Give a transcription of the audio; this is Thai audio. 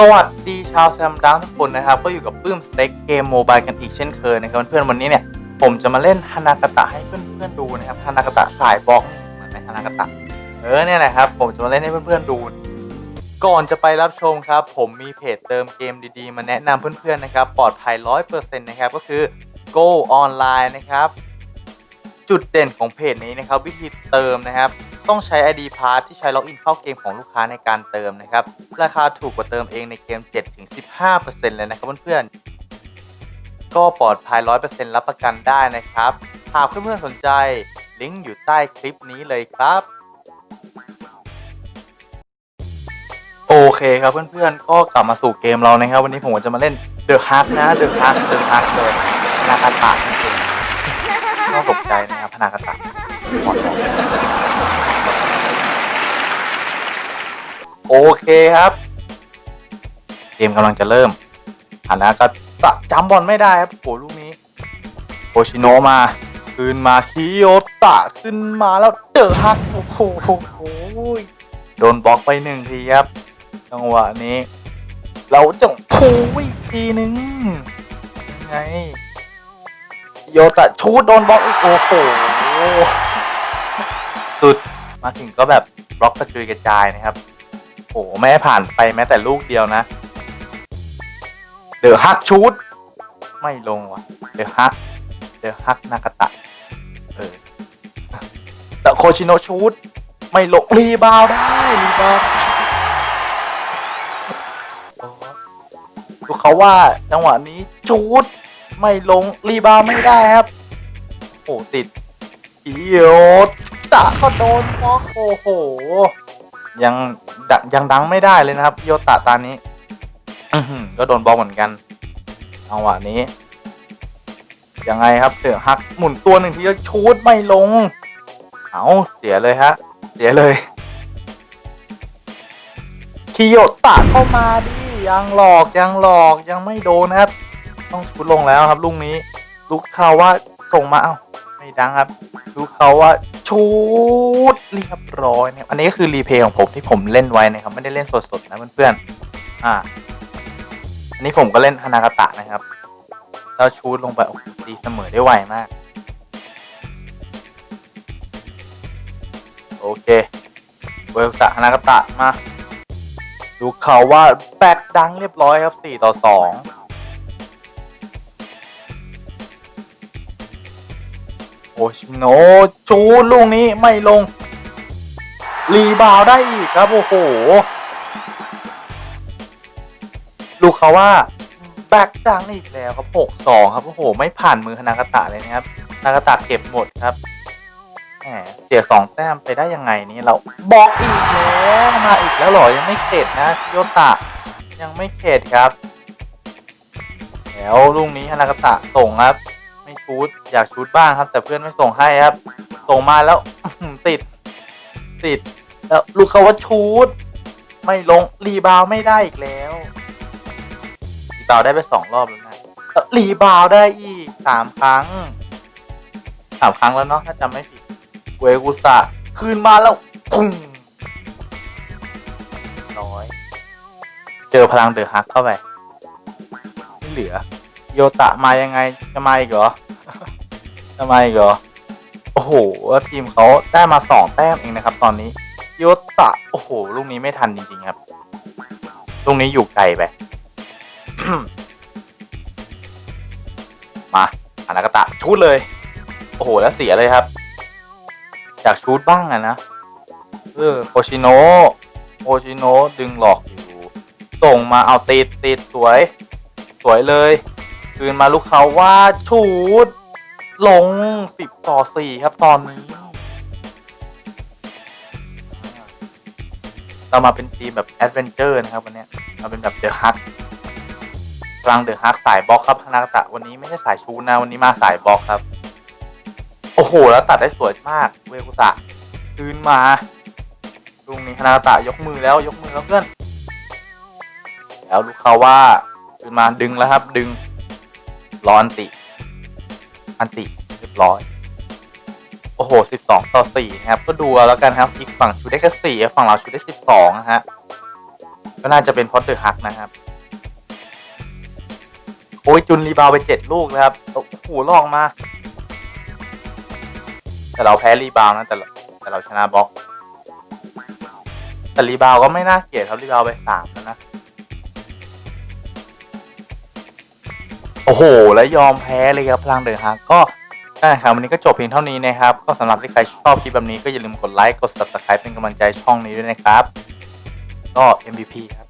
สวัสดีชาวแซมดังทุกคนนะครับ ก็อยู่กับปื้มสเต็กเกมโมบายกันอีกเช่นเคยนะครับเพื่อนๆวันนี้เนี่ย ผมจะมาเล่นฮานากาตะให้เพื่อนๆดูนะครับฮานากาตะสายบล็อกเหมือนในฮานากาตะเออเนี่ยแหละครับ ผมจะมาเล่นให้เพื่อนๆดู ก่อนจะไปรับชมครับ ผมมีเพจเติมเกมดีๆ มาแนะนำเพื่อนๆนะครับปลอดภัย100%นะครับก็คือ Go Online นะครับ จุดเด่นของเพจนี้นะครับ วิธีเติมนะครับ ต้องใช้ ID Pass ที่ใช้ล็อกอินเข้าเกมของลูกค้าในการเติมนะครับ ราคาถูกกว่าเติมเองในเกม 7-15%เลยนะครับเพื่อนๆ ก็ปลอดภัย 100%รับประกันได้นะครับ หากเพื่อนๆสนใจลิงก์อยู่ใต้คลิปนี้เลยครับโอเคครับเพื่อนๆ ก็กลับมาสู่เกมเรานะครับ วันนี้ผมจะมาเล่น The Hack นะ The Hack The Hack เลยนากาตะนั่นเองก็ตกใจนะครับพนากาตะหมด โอเคครับ เกมกำลังจะเริ่มพนากาตะจำบอลไม่ได้ครับโหลูกนี้โอชิโนมาคืนมาคิโยตะขึ้นมาแล้วเดอฮักโอ้โหโดนบล็อกไปหนึ่งทีครับจังหวะนี้ เราจะพูอีกทีนึงยังไงโยตะชูดโดนบล็อกอีกโอ้โหสุดมาถึงก็แบบบล็อกกระจุยกระจายนะครับ อ้โหไม่ให้ผ่านไปแม้แต่ลูกเดียวนะ เดอะฮักชูดไม่ลงว่ะ เดอะฮัก เดอะฮักนากาตะ เออแต่โคชิโนชูดไม่ลงรีบาวได้รีบาวดูเขาว่าจังหวะนี้ชูดไม่ลงรีบาวไม่ได้ครับ โอ้ติดอีโยตะก็โดนบล็อกโอ้โห ยัง ดังยังดังไม่ได้เลยนะครับโยตะตานี้ก็โดนบล็อกเหมือนกันจังหวะนี้ยังไงครับเสือหักหมุนตัวหนึ่งทีแล้วชูดไม่ลง เอาเสียเลยฮะ เสียเลยคิโยตะเข้ามาดิยังหลอกยังหลอกยังไม่โดนนะครับ ต้องชุดลงแล้วครับลุงนี้ ลูกเขาว่าส่งมาเอ้า ไม่ดังครับลูเขาว่าชุดเรียบร้อยเนี่ยอันนี้ก็คือรีเพย์ของผมที่ผมเล่นไว้นะครับ ไม่ได้เล่นสดๆนะเพื่อนๆอ่า อันนี้ผมก็เล่นฮานากาตะนะครับแล้วชูดลงไปโอ้โหตีเสมอได้ไวมาก โอเคเวลตะฮานากาตะมา ดูเขาว่าแบกดังเรียบร้อยครับ 4 ต่อ 2 โอชิโนชูลูกนี้ไม่ลง รีบาวได้อีกครับโอ้โหดูเขาว่าแบกดังอีกแล้วครับ6 2ครับโอ้โห ไม่ผ่านมือฮานากาตะเลยนะครับฮานากาตะเก็บหมดครับแหมเสียสองแต้มไปได้ยังไงนี่เราบอกอีกแล้วมาอีกแล้วหรอยังไม่เข็ดนะโยตะ ยังไม่เข็ดครับ แล้วลูกนี้ฮานากาตะส่งครับ ไม่ชูดอยากชูดบ้างครับ แต่เพื่อนไม่ส่งให้ครับ ส่งมาแล้ว ติด ติด แล้วลูกเขาว่าชูดไม่ลงรีบาวไม่ได้อีกแล้วรีบาวได้ไปสองรอบแล้วนะแล้วรีบาวได้อีกสามครั้งสามครั้งแล้วเนาะถ้าจำไม่ผิดเวกุสะคืนมาแล้วพุ่งร้อย เจอพลังเดือฮักเข้าไป ไม่เหลือ โยตะมายังไงจะมาอีกเหรอจะมาอีกเหรอโอ้โหทีมเขาได้มาสองแต้มเองนะครับ ตอนนี้โยตะโอ้โหลูกนี้ไม่ทันจริงๆครับลูกนี้อยู่ไกลไปมาฮานากตะชุดเลย โอ้โหแล้วเสียเลยครับอยากชูดบ้างอะนะเออโคชิโนะโคชิโนะดึงหลอกอยู่ส่งมาเอาติดติดสวย สวยเลย คืนมาลูกเขาว่าชูดลงสิบต่อสี่ครับตอนนี้ เรามาเป็นทีมแบบแอดเวนเจอร์นะครับวันนี้เราเป็นแบบเดอะฮักพลังเดอะฮักสายบล็อกครับฮานากตะวันนี้ไม่ใช่สายชูนะ วันนี้มาสายบล็อกครับ โอ้โห แล้วตัดได้สวยมากเวกุสะคืนมาลุงนี้ฮานาตะยกมือแล้วยกมือแล้วเพื่อน แล้วลูกเขาว่าคืนมาดึงแล้วครับดึง รออันติ อันติเรียบร้อย โอ้โหสิบสองต่อสี่นะครับ ก็ดูแล้วกันครับ อีกฝั่งชูได้แค่สี่ฝั่งเราชูได้สิบสองนะฮะ ก็น่าจะเป็นพอตเตอร์ฮักนะครับ โอ้ยจุนรีบาวไปเจ็ดลูกนะครับ โอ้โหลองมา แต่เราแพ้รีบาวนะ แต่แต่เราชนะบล็อก แต่รีบาวก็ไม่น่าเกลียดครับรีบาวไปสามแล้วนะ โอ้โห และยอมแพ้เลยครับพลังเดือะฮักก็ได้ครับวันนี้ก็จบเพียงเท่านี้นะครับ ก็สำหรับที่ใครชอบคลิปแบบนี้ก็อย่าลืมกดไลค์กด subscribe เป็นกำลังใจช่องนี้ด้วยนะครับ ก็ MVP ครับ